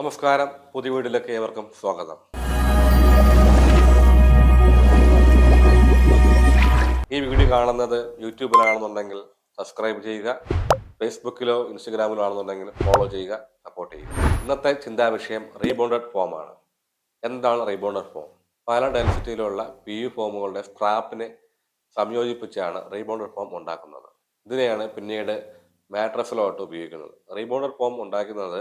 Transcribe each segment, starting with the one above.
നമസ്കാരം. പുതിയ വീട്ടിലേക്ക് ഏവർക്കും സ്വാഗതം. ഈ വീഡിയോ കാണുന്നത് യൂട്യൂബിലാണെന്നുണ്ടെങ്കിൽ സബ്സ്ക്രൈബ് ചെയ്യുക. ഫേസ്ബുക്കിലോ ഇൻസ്റ്റഗ്രാമിലോ ആണെന്നുണ്ടെങ്കിൽ ഫോളോ ചെയ്യുക സപ്പോർട്ട് ചെയ്യുക. ഇന്നത്തെ ചിന്താ വിഷയം റീബൗണ്ടഡ് ഫോം ആണ്. എന്താണ് റീബൗണ്ടഡ് ഫോം പല ഡെൻസിറ്റിയിലുള്ള പി യു ഫോമുകളുടെ സ്ക്രാപ്പിനെ സംയോജിപ്പിച്ചാണ് റീബൗണ്ടഡ് ഫോം ഉണ്ടാക്കുന്നത്. ഇതിനെയാണ് പിന്നീട് മാട്രസിലോട്ട് ഉപയോഗിക്കുന്നത്. റീബൗണ്ടഡ് ഫോം ഉണ്ടാക്കുന്നത്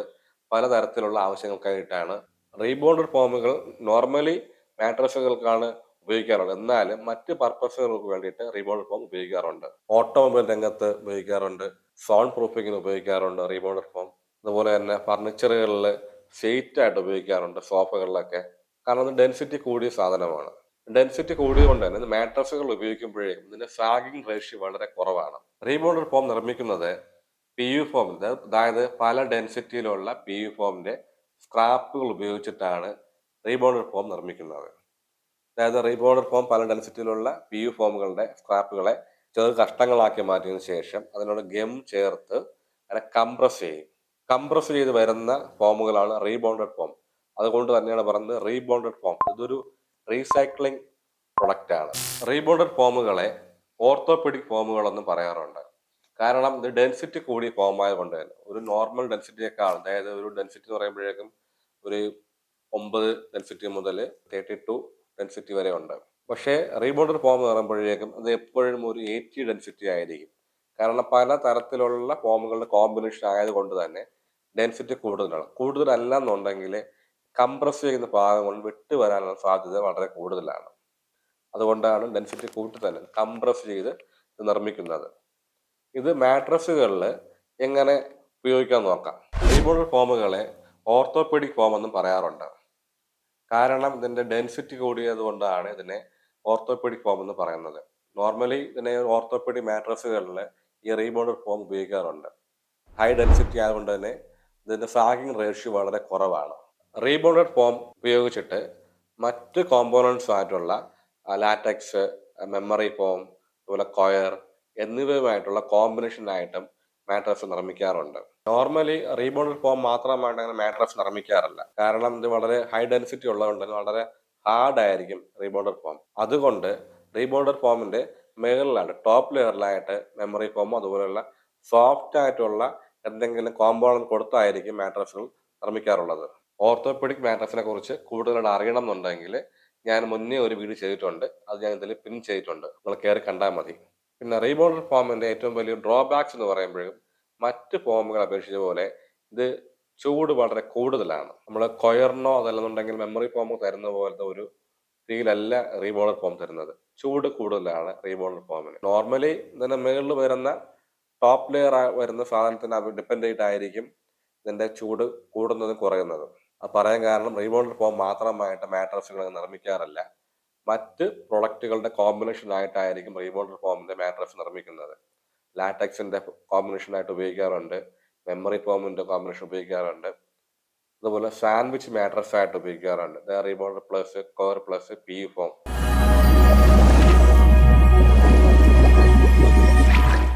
പലതരത്തിലുള്ള ആവശ്യങ്ങൾക്കായിട്ടാണ്. റീബോണ്ടർ ഫോമുകൾ നോർമലി മാട്രസുകൾക്കാണ് ഉപയോഗിക്കാറുള്ളത്. എന്നാലും മറ്റ് പർപ്പസുകൾക്ക് വേണ്ടിയിട്ട് റീബോണ്ടർ ഫോം ഉപയോഗിക്കാറുണ്ട്. ഓട്ടോമൊബൈൽ രംഗത്ത് ഉപയോഗിക്കാറുണ്ട്. സൗണ്ട് പ്രൂഫിങ്ങിന് ഉപയോഗിക്കാറുണ്ട് റീബോണ്ടർ ഫോം. അതുപോലെ തന്നെ ഫർണിച്ചറുകളിൽ ഷെയ്റ്റ് ആയിട്ട് ഉപയോഗിക്കാറുണ്ട് സോഫകളിലൊക്കെ. കാരണം ഇത് ഡെൻസിറ്റി കൂടിയ സാധനമാണ്. ഡെൻസിറ്റി കൂടിയതുകൊണ്ട് തന്നെ മാട്രസുകൾ ഉപയോഗിക്കുമ്പോഴേക്കും ഇതിന്റെ സാഗിങ് റേഷ്യോ വളരെ കുറവാണ്. റീബോണ്ടർ ഫോം നിർമ്മിക്കുന്നത് പി യു ഫോം അതായത് പല ഡെൻസിറ്റിയിലുള്ള പി യു ഫോമിന്റെ സ്ക്രാപ്പുകൾ ഉപയോഗിച്ചിട്ടാണ് റീബൗണ്ടഡ് ഫോം നിർമ്മിക്കുന്നത്. അതായത് റീബൗണ്ടഡ് ഫോം പല ഡെൻസിറ്റിയിലുള്ള പി യു ഫോമുകളുടെ സ്ക്രാപ്പുകളെ ചെറു കഷ്ടങ്ങളാക്കി മാറ്റിയതിനു ശേഷം അതിനോട് ഗം ചേർത്ത് അതിനെ കംപ്രസ് ചെയ്യും. കംപ്രസ് ചെയ്ത് വരുന്ന ഫോമുകളാണ് റീബോണ്ടഡ് ഫോം അതുകൊണ്ട് തന്നെയാണ് പറയുന്നത് റീബോണ്ടഡ് ഫോം ഇതൊരു റീസൈക്ലിംഗ് പ്രൊഡക്റ്റാണ് റീബോണ്ടഡ് റീബൗണ്ടഡ് ഫോമുകളെ ഓർത്തോപെഡിക് ഫോമുകളെന്നും പറയാറുണ്ട്. കാരണം ഇത് ഡെൻസിറ്റി കൂടി ഫോം ആയതുകൊണ്ട് തന്നെ. ഒരു നോർമൽ ഡെൻസിറ്റിയേക്കാൾ അതായത് ഒരു ഡെൻസിറ്റി എന്ന് പറയുമ്പോഴേക്കും ഒരു ഒമ്പത് ഡെൻസിറ്റി മുതൽ തേർട്ടി ടു ഡെൻസിറ്റി വരെ ഉണ്ട്. പക്ഷേ റീബോണ്ടർ ഫോം എന്ന് പറയുമ്പോഴേക്കും അത് എപ്പോഴും ഒരു എയ്റ്റി ഡെൻസിറ്റി ആയിരിക്കും. കാരണം പല തരത്തിലുള്ള ഫോമുകളുടെ കോമ്പിനേഷൻ ആയതുകൊണ്ട് തന്നെ ഡെൻസിറ്റി കൂടുതലാണ്. കൂടുതലല്ല എന്നുണ്ടെങ്കിൽ കംപ്രസ് ചെയ്യുന്ന ഭാഗം കൊണ്ട് വിട്ടു വരാനുള്ള സാധ്യത വളരെ കൂടുതലാണ്. അതുകൊണ്ടാണ് ഡെൻസിറ്റി കൂട്ടി തന്നെ കംപ്രസ് ചെയ്ത് നിർമ്മിക്കുന്നത്. ഇത് മാട്രസുകളിൽ എങ്ങനെ ഉപയോഗിക്കാൻ നോക്കാം? റീബോൾഡ് ഫോമുകളെ ഓർത്തോപെഡിക് ഫോം എന്നും പറയാറുണ്ട്. കാരണം ഇതിന്റെ ഡെൻസിറ്റി കൂടിയത് കൊണ്ടാണ് ഇതിനെ ഓർത്തോപെഡിക് ഫോം എന്ന് പറയുന്നത്. നോർമലി ഇതിനെ ഓർത്തോപെഡിക് മാട്രസുകളിൽ ഈ റീബോൾഡ് ഫോം ഉപയോഗിക്കാറുണ്ട്. ഹൈ ഡെൻസിറ്റി ആയതുകൊണ്ട് തന്നെ ഇതിന്റെ സാഗിങ് റേഷ്യോ വളരെ കുറവാണ്. റീബോൾഡ് ഫോം ഉപയോഗിച്ചിട്ട് മറ്റ് കോമ്പോണൻസ് ആയിട്ടുള്ള ലാറ്റക്സ് മെമ്മറി ഫോം അതുപോലെ കൊയർ എന്നിവയുമായിട്ടുള്ള കോമ്പിനേഷനായിട്ടും മാട്രസ് നിർമ്മിക്കാറുണ്ട്. നോർമലി റീബോണ്ടഡ് ഫോം മാത്രമായിട്ട് അങ്ങനെ മാട്രസ് നിർമ്മിക്കാറില്ല. കാരണം ഇത് വളരെ ഹൈ ഡെൻസിറ്റി ഉള്ളതുകൊണ്ട് വളരെ ഹാർഡ് ആയിരിക്കും റീബോണ്ടഡ് ഫോം അതുകൊണ്ട് റീബോണ്ടഡ് ഫോമിന്റെ മേളിലായിട്ട് ടോപ്പ് ലെയറിലായിട്ട് മെമ്മറി ഫോമോ അതുപോലെയുള്ള സോഫ്റ്റ് ആയിട്ടുള്ള എന്തെങ്കിലും കോമ്പോണന്റ് കൊടുത്തായിരിക്കും മാട്രസുകൾ നിർമ്മിക്കാറുള്ളത്. ഓർത്തോപെഡിക് മാട്രസിനെ കുറിച്ച് കൂടുതലായിട്ട് അറിയണം എന്നുണ്ടെങ്കിൽ ഞാൻ മുന്നേ ഒരു വീഡിയോ ചെയ്തിട്ടുണ്ട്. അത് ഞാൻ ഇതിൽ പിൻ ചെയ്തിട്ടുണ്ട്. നിങ്ങൾ കയറി കണ്ടാൽ മതി. പിന്നെ റീബൗണ്ടഡ് ഫോമിന്റെ ഏറ്റവും വലിയ ഡ്രോബാക്സ് എന്ന് പറയുമ്പോഴും മറ്റ് ഫോമുകളെ അപേക്ഷിച്ച പോലെ ഇത് ചൂട് വളരെ കൂടുതലാണ്. നമ്മൾ കൊയറിനോ അതല്ലെന്നുണ്ടെങ്കിൽ മെമ്മറി ഫോം തരുന്ന പോലത്തെ ഒരു രീതിയിലല്ല റീബോളർ ഫോം തരുന്നത്. ചൂട് കൂടുതലാണ് റീബോളർ ഫോമിന്. നോർമലി ഇതിന്റെ മുകളിൽ വരുന്ന ടോപ്പ് ലെയർ വരുന്ന സാധനത്തിന് ഡിപ്പെൻഡ് ചെയ്തിട്ടായിരിക്കും ഇതിന്റെ ചൂട് കൂടുന്നതും കുറയുന്നതും. പറയാൻ കാരണം റീബോൾഡ് ഫോം മാത്രമായിട്ട് മാട്രസുകൾ നിർമ്മിക്കാറില്ല. മറ്റ് പ്രൊഡക്റ്റുകളുടെ കോമ്പിനേഷൻ ആയിട്ടായിരിക്കും റീബോൾഡർ ഫോമിന്റെ മാട്രസ് നിർമ്മിക്കുന്നത്. ലാറ്റക്സിന്റെ കോമ്പിനേഷൻ ആയിട്ട് ഉപയോഗിക്കാറുണ്ട്. മെമ്മറി ഫോമിന്റെ കോമ്പിനേഷൻ ഉപയോഗിക്കാറുണ്ട്. അതുപോലെ സാൻഡ്വിച്ച് മാട്രസ് ആയിട്ട് ഉപയോഗിക്കാറുണ്ട്. Rebonded plus core plus P foam